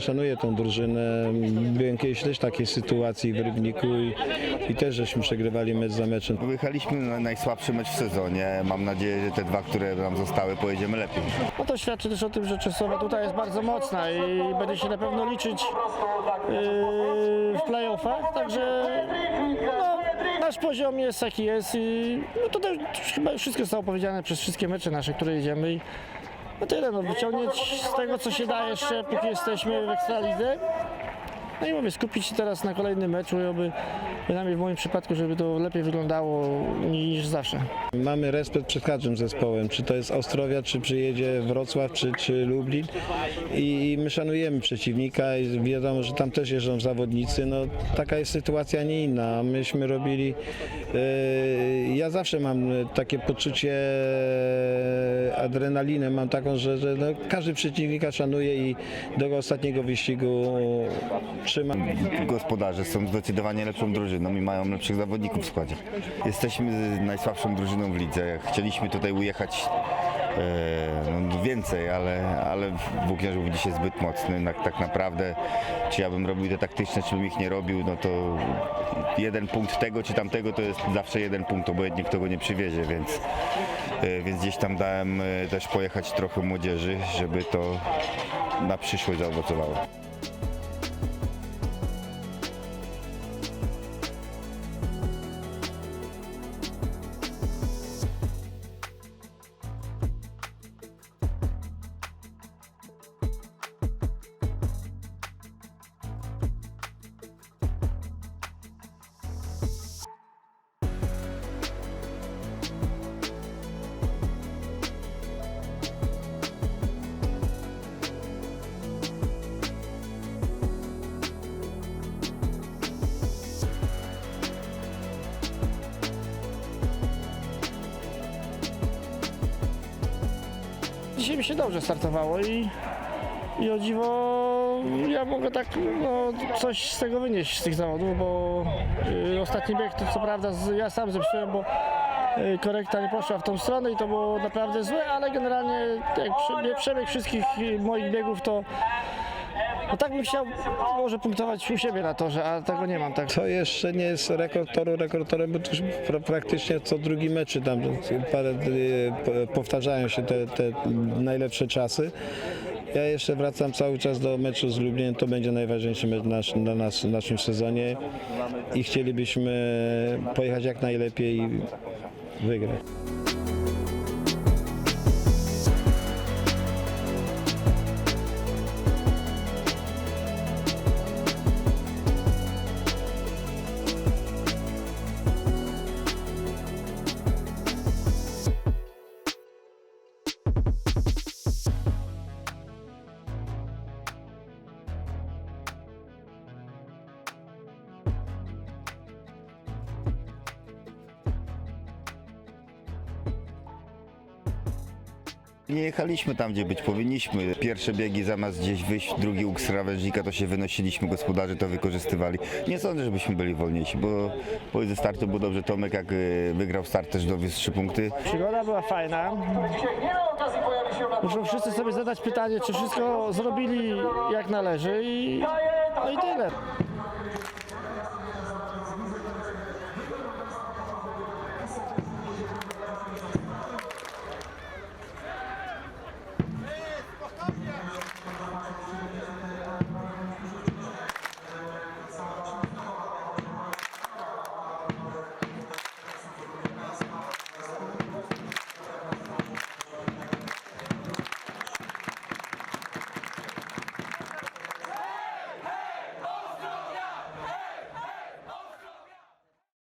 Szanuję tą drużynę. Byłem kiedyś też w takiej sytuacji w Rybniku i, i też żeśmy przegrywali mecz za meczem. Wyjechaliśmy na najsłabszy mecz w sezonie. Mam nadzieję, że te dwa, które nam zostały, pojedziemy lepiej. No to świadczy też o tym, że Częstochowa tutaj jest bardzo mocna i będzie się na pewno liczyć yy, w playoffach, także no, nasz poziom jest jaki jest i no to też chyba już wszystko zostało powiedziane przez wszystkie mecze nasze, które jedziemy i no tyle, no wyciągnięć z tego co się da jeszcze, póki jesteśmy w Ekstralidze. No i mówię, skupić się teraz na kolejnym meczu i oby, przynajmniej w moim przypadku, żeby to lepiej wyglądało niż zawsze. Mamy respekt przed każdym zespołem, czy to jest Ostrowia, czy przyjedzie Wrocław, czy, czy Lublin i my szanujemy przeciwnika i wiadomo, że tam też jeżdżą zawodnicy, no taka jest sytuacja, nie inna. Myśmy robili, e, ja zawsze mam takie poczucie adrenaliny, mam taką, że, że no, każdy przeciwnika szanuje i do ostatniego wyścigu Gospodarze są zdecydowanie lepszą drużyną i mają lepszych zawodników w składzie. Jesteśmy najsłabszą drużyną w lidze. Chcieliśmy tutaj ujechać e, no, więcej, ale, ale Włókniarz był dzisiaj zbyt mocny. Na, tak naprawdę, czy ja bym robił te taktyczne, czy bym ich nie robił, no to jeden punkt tego czy tamtego to jest zawsze jeden punkt, obojętnie kto go nie przywiezie, więc, e, więc gdzieś tam dałem e, też pojechać trochę młodzieży, żeby to na przyszłość zaowocowało. Dzisiaj mi się dobrze startowało i, i o dziwo ja mogę tak no, coś z tego wynieść z tych zawodów, bo y, ostatni bieg to co prawda z, ja sam zepsułem, bo y, korekta nie poszła w tą stronę i to było naprawdę złe, ale generalnie jak prze, przebieg wszystkich moich biegów to no tak bym chciał może punktować u siebie na torze, a tego nie mam. Tak. To jeszcze nie jest rekord toru rekordtorem, bo to już pra, praktycznie co drugi mecz czy tam parę, po- powtarzają się te, te najlepsze czasy. Ja jeszcze wracam cały czas do meczu z Lublinem, to będzie najważniejszy mecz nasz, dla nas w naszym sezonie i chcielibyśmy pojechać jak najlepiej i wygrać. Nie jechaliśmy tam, gdzie być powinniśmy. Pierwsze biegi zamiast gdzieś wyjść, drugi łuk z krawężnika, to się wynosiliśmy, gospodarze to wykorzystywali. Nie sądzę, żebyśmy byli wolniejsi, bo, bo ze startu było dobrze. Tomek jak y, wygrał start też dowiózł trzy punkty. Przygoda była fajna. Muszą wszyscy sobie zadać pytanie, czy wszystko zrobili jak należy i, no i tyle.